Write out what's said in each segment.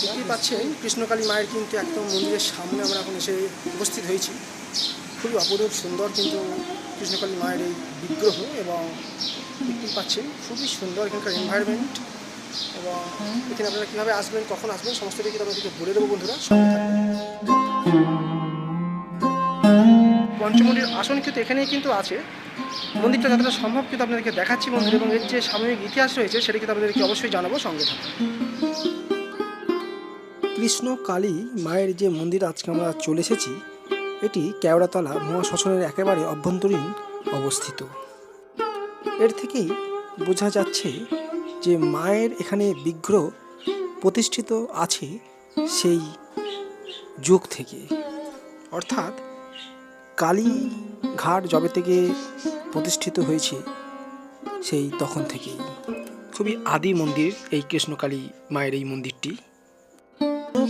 দেখতেই পাচ্ছেন কৃষ্ণকালী মায়ের কিন্তু একদম মন্দিরের সামনে আমরা এখন এসে উপস্থিত হয়েছি। খুবই অপরূপ, সুন্দর কিন্তু কৃষ্ণকালী মায়ের এই বিগ্রহ এবং দেখতেই পাচ্ছেন, খুবই সুন্দর এখানকার এনভায়রনমেন্ট এবং এখানে আপনারা কীভাবে আসবেন, কখন আসবেন, সমস্ত কিছু আপনাদেরকে বলে দেবো বন্ধুরা পঞ্চমন্ডির আসন কিন্তু এখানেই কিন্তু আছে। মন্দিরটা যতটা সম্ভব কিন্তু আপনাদেরকে দেখাচ্ছি মন্দির এবং এর যে সাময়িক ইতিহাস রয়েছে, সেটা কিন্তু আপনাদেরকে অবশ্যই জানাব সঙ্গে কৃষ্ণ কালী মায়ের যে মন্দির আজকে আমরা চলে এসেছি এটি কেওড়াতলা মহাশ্মশানের একেবারে অভ্যন্তরীণ অবস্থিত। এর থেকেই বোঝা যাচ্ছে যে মায়ের এখানে বিগ্রহ প্রতিষ্ঠিত আছে সেই যুগ থেকে। অর্থাৎ কালী ঘাট যবে থেকে প্রতিষ্ঠিত হয়েছে সেই তখন থেকেই। খুবই আদি মন্দির এই কৃষ্ণকালী মায়ের এই মন্দিরটি।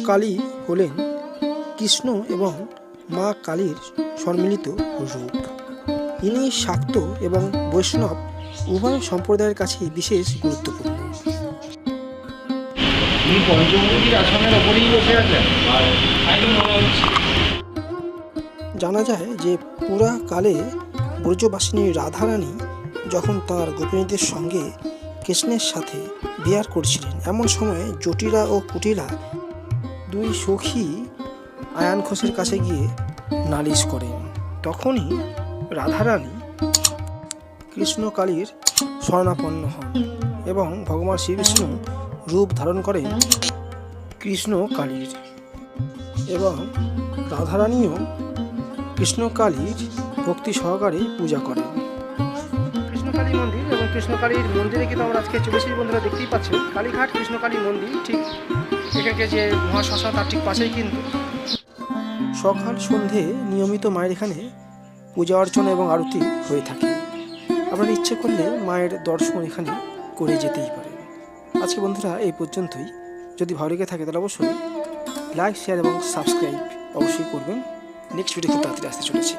কালী হলেন কৃষ্ণ এবং মা কালীর সম্মিলিত রূপ। ইনি শাক্ত এবং বৈষ্ণব উভয় সম্প্রদায়ের কাছে বিশেষ গুরুত্বপূর্ণ। জানা যায় যে পুরাকালে ব্রজবাসিনী রাধারানী যখন তার গোপিনীদের সঙ্গে কৃষ্ণের সাথে বিহার করছিলেন এমন সময় জটিলা ও কুটিলা দুই সখী আয়ান ঘোষের কাছে গিয়ে নালিশ করেন তখনই রাধারানী কৃষ্ণকালীর শরণাপন্ন হন এবং ভগবান শ্রীবিষ্ণু রূপ ধারণ করেন কৃষ্ণ কালীর এবং রাধারানীও কৃষ্ণকালীর ভক্তি সহকারে পূজা করেন। কৃষ্ণকালী মন্দির এবং কৃষ্ণকালীর মন্দিরে কিন্তু আমরা আজকে চলেছি বন্ধুরা দেখতেই পাচ্ছি। কালীঘাট কৃষ্ণকালী মন্দির, ঠিক এখানকে যে মহাশ্মশান, তার ঠিক পাশেই কিন্তু সকাল সন্ধে নিয়মিত মায়ের এখানে পূজা অর্চনা এবং আরতি হয়ে থাকে। আপনারা ইচ্ছে করলে মায়ের দর্শন এখানে করে যেতেই পারেন। আজকে বন্ধুরা, এই পর্যন্তই। যদি ভালো লেগে থাকে তাহলে অবশ্যই লাইক শেয়ার এবং সাবস্ক্রাইব অবশ্যই করবেন। নেক্সট ভিডিও খুব তাড়াতাড়ি আসতে চলেছে।